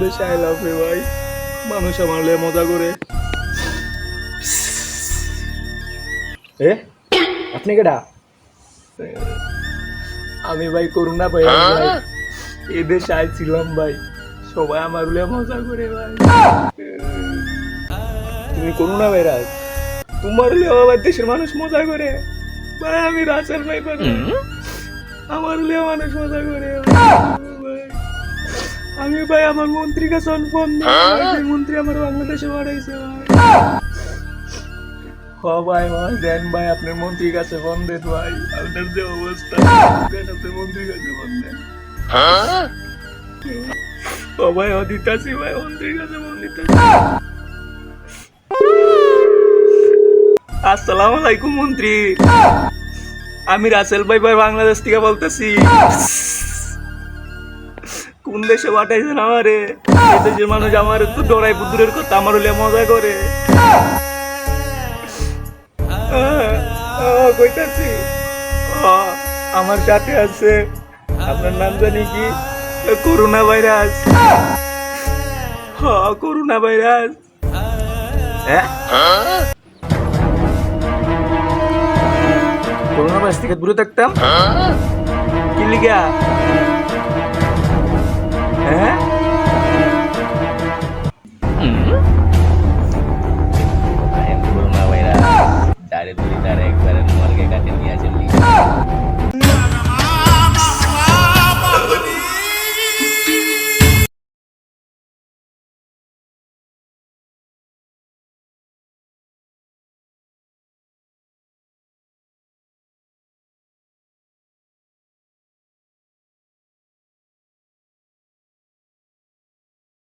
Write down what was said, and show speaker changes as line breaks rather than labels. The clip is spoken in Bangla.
দেশে আই লাভ রে ভাই? মানুষ আমার লিয়ে মজা করে।
এ? আপনি কেডা?
আমি ভাই করুণা ভাই ভাই। এ দেশে আইছিলাম ভাই। সবাই আমার লিয়ে মজা করে ভাই।
তুমি করুণা ভাইরাস
তোমার লিয়ে আবার দেশের মানুষ মজা করে। ভাই আমি রাসেল ভাই। পারি আমার লিয়ে মানুষ মজা করে। ভাই। আমি ভাই আমার মন্ত্রীর কাছে ফোন মন্ত্রী আমার বাংলাদেশে বাড়াইছে ভাই। হ ভাই ভাই দেন ভাই আপনার মন্ত্রীর কাছে ফোন দেন ভাই। আপনার যে অবস্থা। দেন আপনার মন্ত্রীর কাছে ফোন দেন ও ভাই ও দিতাছি ভাই মন্ত্রীর কাছে ফোন দিতাছি। আসসালামু আলাইকুম মন্ত্রী। আমি রাসেল ভাই ভাই বাংলাদেশ থেকে বলতেছি। কোন দেশে পাঠাইছেন আমারে। দেশের মানুষ আমার তো ডরাই বুদ্ধুরের কথা, আমার হলে মজা করে। কইতাছি। আমার সাথে আছে। আপনার নাম জানি কি? Corona virus. হ করোনা ভাইরাস। হ্যাঁ? করোনা ভাইরাস থেকে দূরে থাকতাম। কি লিগা? হ্যাঁ